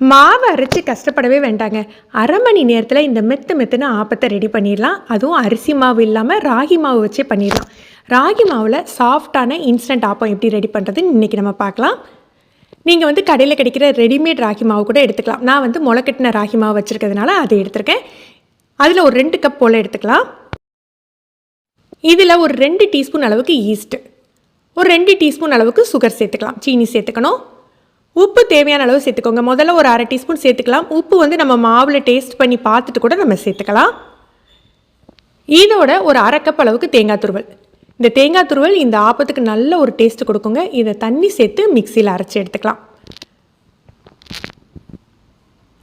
மாவை அரைச்சி கஷ்டப்படவே வேண்டாங்க. அரை மணி நேரத்தில் இந்த மெத்து மெத்துன்னு ஆப்பத்தை ரெடி பண்ணிடலாம். அதுவும் அரிசி மாவு இல்லாமல் ராகி மாவு வச்சே பண்ணிடலாம். ராகி மாவில் சாஃப்டான இன்ஸ்டன்ட் ஆப்பம் எப்படி ரெடி பண்ணுறதுன்னு இன்றைக்கி நம்ம பார்க்கலாம். நீங்கள் வந்து கடையில் கிடைக்கிற ரெடிமேட் ராகி மாவு கூட எடுத்துக்கலாம். நான் வந்து முளைக்கட்டின ராகி மாவு வச்சுருக்கிறதுனால அதை எடுத்திருக்கேன். அதில் ஒரு ரெண்டு கப் போல் எடுத்துக்கலாம். இதில் ஒரு ரெண்டு டீஸ்பூன் அளவுக்கு ஈஸ்ட்டு ஒரு ரெண்டு டீஸ்பூன் அளவுக்கு சுகர் சேர்த்துக்கலாம். சீனி சேர்த்துக்கணும். உப்பு தேவையான அளவு சேர்த்துக்கோங்க. முதல்ல ஒரு அரை டீஸ்பூன் சேர்த்துக்கலாம். உப்பு வந்து நம்ம மாவில் டேஸ்ட் பண்ணி பார்த்துட்டு கூட நம்ம சேர்த்துக்கலாம். இதோட ஒரு அரை கப் அளவுக்கு தேங்காய் துருவல். இந்த தேங்காய் துருவல் இந்த ஆப்பத்துக்கு நல்ல ஒரு டேஸ்ட் கொடுக்குங்க. இதை தண்ணி சேர்த்து மிக்சியில் அரைச்சி எடுத்துக்கலாம்.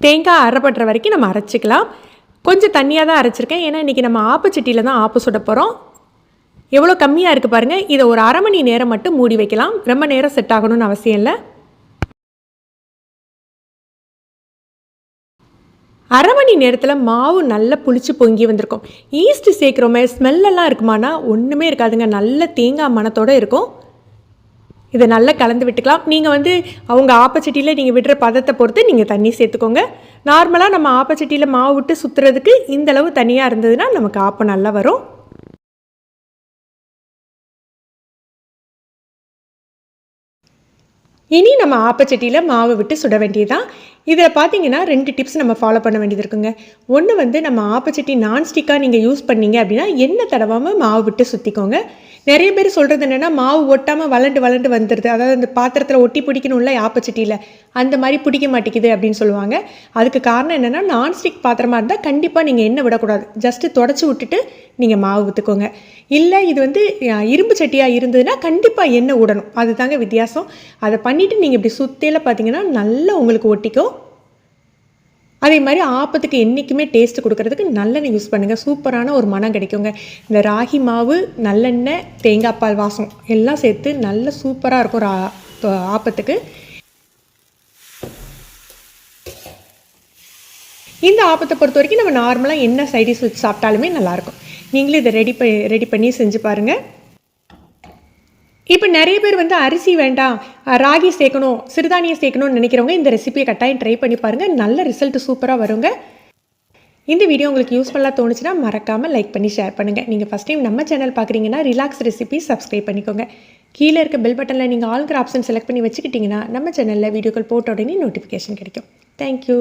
தேங்காய் அரைப்படுற வரைக்கும் நம்ம அரைச்சிக்கலாம். கொஞ்சம் தண்ணியாக தான் அரைச்சிருக்கேன். ஏன்னா இன்றைக்கி நம்ம ஆப்பச்சட்டியில் தான் ஆப்பு சுட போகிறோம் எவ்வளோ கம்மியாக இருக்குது பாருங்கள் இதை ஒரு அரை மணி நேரம் மட்டும் மூடி வைக்கலாம். ரொம்ப நேரம் செட் ஆகணும்னு அவசியம் இல்லை. அரை மணி நேரத்தில் மாவு நல்லா புளிச்சு பொங்கி வந்திருக்கும். ஈஸ்ட் சேர்க்குறோமே ஸ்மெல்லெல்லாம் இருக்குமானா ஒன்றுமே இருக்காதுங்க. நல்ல தேங்காய் மனத்தோடு இருக்கும். இதை நல்லா கலந்து விட்டுக்கலாம். நீங்கள் வந்து அவங்க ஆப்பச்சட்டியில் நீங்கள் விடுற பதத்தை பொறுத்து நீங்கள் தண்ணி சேர்த்துக்கோங்க. நார்மலாக நம்ம ஆப்பச்சட்டியில் மாவு விட்டு சுற்றுறதுக்கு இந்தளவு தனியாக இருந்ததுன்னா நமக்கு ஆப்பம் நல்லா வரும். இனி நம்ம ஆப்பச்சட்டியில் மாவு விட்டு சுட வேண்டியதான் இதில் பார்த்தீங்கன்னா ரெண்டு டிப்ஸ் நம்ம ஃபாலோ பண்ண வேண்டியது இருக்குங்க. ஒன்று வந்து நம்ம ஆப்பச்சட்டி நான்ஸ்டிக்காக நீங்கள் யூஸ் பண்ணீங்க அப்படின்னா எண்ணெய் தடவாமல் மாவு விட்டு சுற்றிக்கோங்க நிறைய பேர் சொல்கிறது என்னென்னா மாவு ஒட்டாமல் வளண்டு வளண்டு வந்துடுது அதாவது அந்த பாத்திரத்தில் ஒட்டி பிடிக்கணும்ல ஆப்பச்சட்டியில் அந்த மாதிரி பிடிக்க மாட்டேங்குது அப்படின்னு சொல்லுவாங்க. அதுக்கு காரணம் என்னென்னா நான்ஸ்டிக் பாத்திரமாக இருந்தால் கண்டிப்பாக நீங்கள் எண்ணெய் விடக்கூடாது. ஜஸ்ட்டு தொடச்சி விட்டுட்டு நீங்கள் மாவு ஊற்றுக்கோங்க இல்லை இது வந்து இரும்பு சட்டியாக இருந்ததுன்னா கண்டிப்பாக எண்ணெய் விடணும் அதுதாங்க வித்தியாசம். அதை பண்ணிவிட்டு நீங்கள் இப்படி சுற்றியில் பார்த்தீங்கன்னா நல்லா உங்களுக்கு ஒட்டிக்கும். அதே மாதிரி ஆப்பத்துக்கு என்றைக்குமே டேஸ்ட் கொடுக்கறதுக்கு நல்லெண்ணெய் யூஸ் பண்ணுங்கள் சூப்பரான ஒரு மனம் கிடைக்குங்க. இந்த ராகி மாவு நல்லெண்ணெய் தேங்காய் பால் வாசம் எல்லாம் சேர்த்து நல்ல சூப்பராக இருக்கும் ரா ஆப்பத்துக்கு. இந்த ஆப்பத்தை பொறுத்த வரைக்கும் நம்ம நார்மலாக என்ன சைடிஷ் வச்சு சாப்பிட்டாலுமே நல்லாயிருக்கும் நீங்களும் இதை ரெடி பண்ணி ரெடி பண்ணி செஞ்சு பாருங்கள் இப்போ நிறைய பேர் வந்து அரிசி வேண்டாம் ராகி சேர்க்கணும் சிறுதானியம் சேர்க்கணும்னு நினைக்கிறவங்க இந்த ரெசிபியை கட்டாயம் ட்ரை பண்ணி பாருங்கள் நல்ல ரிசல்ட் சூப்பராக வருங்க. இந்த வீடியோ உங்களுக்கு யூஸ்ஃபுல்லாக தோணுச்சுன்னா மறக்காமல் லைக் பண்ணி ஷேர் பண்ணுங்கள் நீங்கள் ஃபஸ்ட் டைம் நம்ம சேனல் பார்க்குறீங்கன்னா ரிலாக்ஸ் ரெசிபி சப்ஸ்கிரைப் பண்ணிக்கோங்க. கீழே இருக்க பெல் பட்டனில் நீங்கள் ஆல்கிற ஆப்ஷன் செலக்ட் பண்ணி வச்சுக்கிட்டிங்கன்னா நம்ம சேனலில் வீடியோக்கள் போட்ட உடனே நோட்டிஃபிகேஷன் கிடைக்கும். தேங்க்யூ